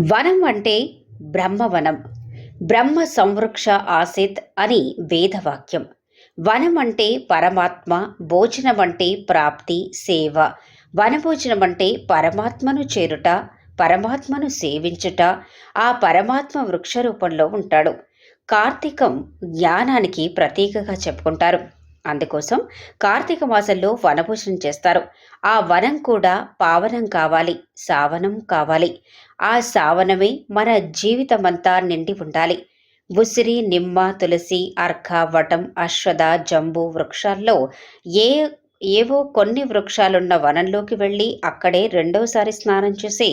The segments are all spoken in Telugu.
వనం అంటే బ్రహ్మవనం. బ్రహ్మ సంవృక్ష ఆసిత్ అని వేదవాక్యం. వనం అంటే పరమాత్మ భోజనం అంటే ప్రాప్తి సేవ. వనభోజనం అంటే పరమాత్మను చేరుట పరమాత్మను సేవించుట. ఆ పరమాత్మ వృక్ష రూపంలో ఉంటాడు. కార్తీకం జ్ఞానానికి ప్రతీకగా చెప్పుకుంటారు. అందుకోసం కార్తీక మాసంలో వనభూషణం చేస్తారు. ఆ వనం కూడా పావనం కావాలి సావనం కావాలి. ఆ సావనమే మన జీవితమంతా నిండి ఉండాలి. ఉసిరి నిమ్మ తులసి అర్ఘ వటం అశ్వథ జంబు వృక్షాల్లో ఏ ఏవో కొన్ని వృక్షాలున్న వనంలోకి వెళ్ళి అక్కడే రెండోసారి స్నానం చేసి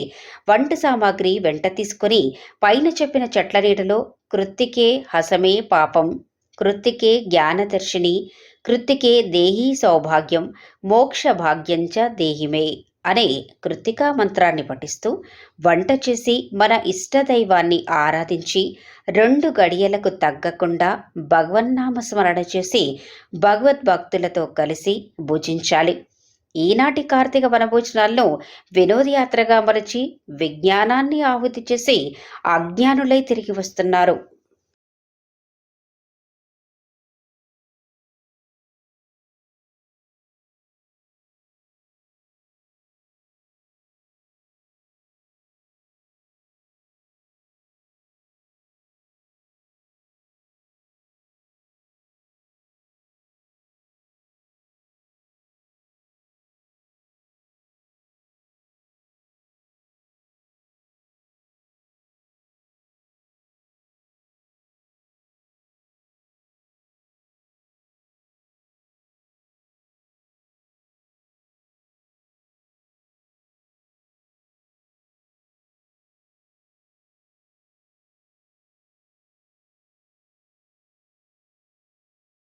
వంట సామాగ్రి వెంట తీసుకుని పైన చెప్పిన చెట్ల నీడలో కృత్తికే హసమే పాపం కృత్తికే జ్ఞానదర్శిని కృత్తికే దేహీ సౌభాగ్యం మోక్ష భాగ్యంచ దేహిమే అనే కృత్తికా మంత్రాన్ని పఠిస్తూ వంట చేసి మన ఇష్టదైవాన్ని ఆరాధించి రెండు గడియలకు తగ్గకుండా భగవన్నామ స్మరణ చేసి భగవద్భక్తులతో కలిసి భుజించాలి. ఈనాటి కార్తీక వనభోజనాలను వినోదయాత్రగా మరచి విజ్ఞానాన్ని ఆహుతి చేసి అజ్ఞానులై తిరిగి వస్తున్నారు.